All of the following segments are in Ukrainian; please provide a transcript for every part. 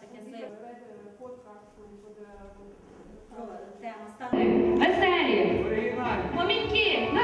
таке заяв. Тема стане. Веселі, поміньки, на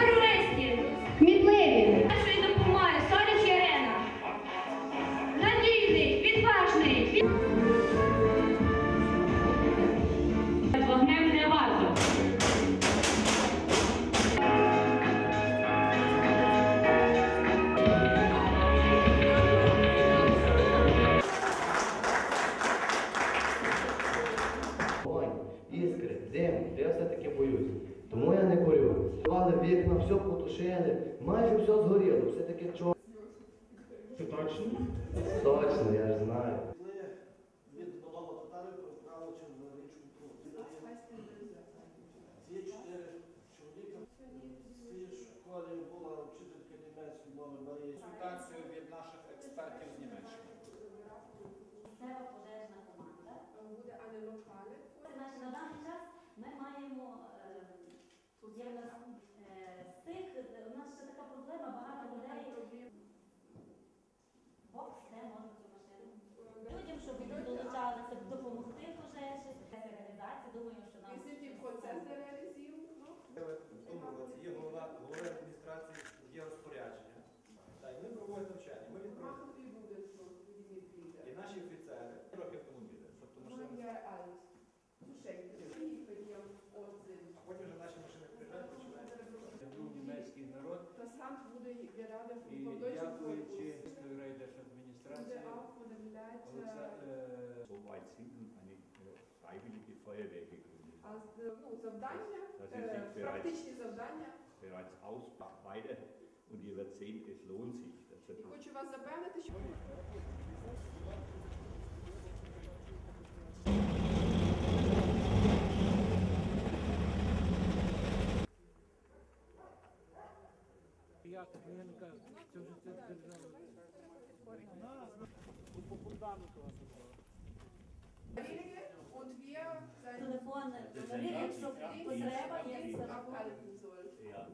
іскри, дим, то я все-таки боюсь. Тому я не курю. Вали вікна, все потушили, майже все згоріло, все-таки чого. Це точно? Точно, я ж знаю. від малого татари переправили через річку Ці чотири чоловіка в цій школі була вчителька німецької мови Марія. Консультацію від наших експертів з Німеччини. Місцева пожежна команда. Буде але локали. Час ми маємо е, тут є в нас е, з тих, у нас ще така проблема, багато людей. Бокс, де можна цю машину? Людям, щоб вони долучалися допомогти пожежі, реалізації, думаю, що нам. Році є голова, голова адміністрації, є розпорядження. Ми проводимо навчання. Ми відправимо. Feuerwehr gegründet. als, ну, завдання, Das е, ist nicht bereits, практичні завдання. bereits ausbach beide und ihr werdet sehen, es lohnt sich. Das І wird хочу вас запевнити, що П'ята воєнка, це вже це держава. und Телефон, номери, якщо потреба, це. abhalten soll. ja.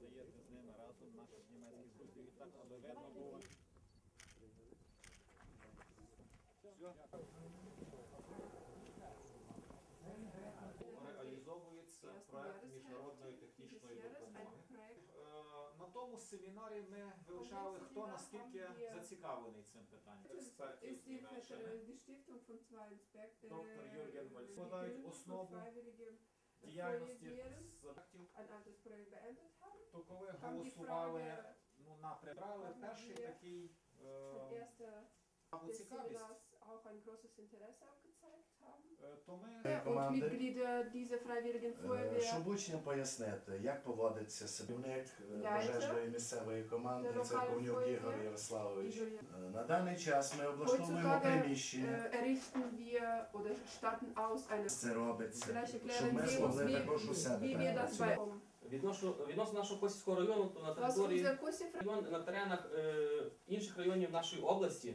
Стаєте з ними разом наших німецьких друзів і так, аби видно було. Реалізовується проект міжнародної технічної допомоги. Е, На тому семінарі ми вивчали, хто наскільки зацікавлений цим питанням. Експертів Die, Stiftung von zwei Inspektoren Доктор Юрген Вальц. Складають основу діяльності з актів. ein altes Projekt beendet haben. То коли голосували ну, на перший такий е, цікавість, auch ein großes Interesse auch gezeigt haben. е, Und Mitglieder dieser Freiwilligen Е, Feuerwehr Щоб учням пояснити, як поводиться садівник е, пожежної місцевої команди, Для це локальної Ігор Ярославович. На даний час ми облаштовуємо приміщення. äh, Це робиться, щоб ми змогли також у себе Відносно, відносно нашого Косівського району, то на території район, на теренах е, інших районів нашої області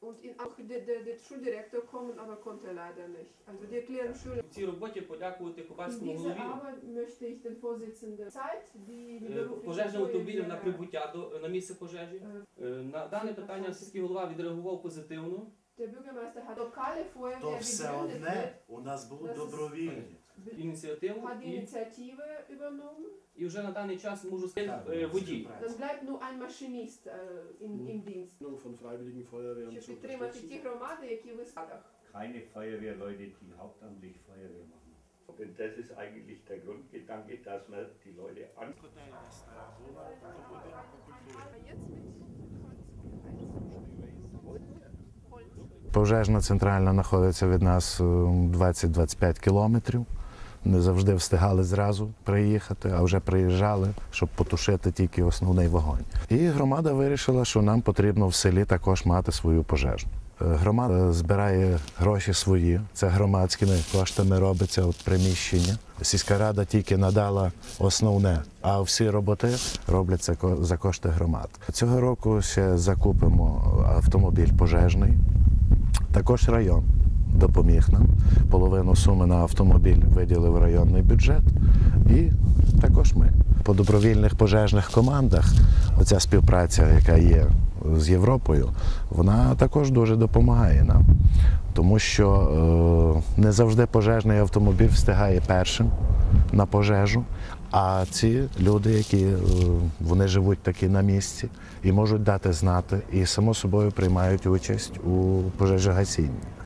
und in, auch der, der, der Schuldirektor kommen, aber konnte leider nicht. Also die erklären Schule. цій роботі подякувати In Купальському dieser голові Arbeit möchte ich den Vorsitzenden Zeit, die die е, berufliche пожежним автомобілем на прибуття до на місце пожежі. е, Е, На дане питання сільський голова відреагував позитивно. der Bürgermeister hat lokale Feuerwehr То все gegründet, одне у нас було Das добровільні. Ініціативу hat die і, Initiative übernommen. і вже на даний час можу сказати е, водій. Dann bleibt nur ein Maschinist äh, in, im Dienst. von Freiwilligen Feuerwehren Щоб підтримати ті громади, які в садах. Keine Feuerwehrleute, die hauptamtlich Feuerwehr machen. Und das ist eigentlich der Grundgedanke, dass man die Leute an Пожежна центральна знаходиться від нас е, 20-25 кілометрів. Не завжди встигали зразу приїхати, а вже приїжджали, щоб потушити тільки основний вогонь. І громада вирішила, що нам потрібно в селі також мати свою пожежну. Громада збирає гроші свої, це громадськими коштами робиться от приміщення. Сільська рада тільки надала основне, а всі роботи робляться за кошти громад. Цього року ще закупимо автомобіль пожежний. Також район допоміг нам. Половину суми на автомобіль виділив районний бюджет. І також ми. По добровільних пожежних командах оця співпраця, яка є з Європою, вона також дуже допомагає нам. Тому що е, не завжди пожежний автомобіль встигає першим на пожежу. А ці люди, які е, вони живуть таки на місці і можуть дати знати, і само собою приймають участь у пожежогасінні.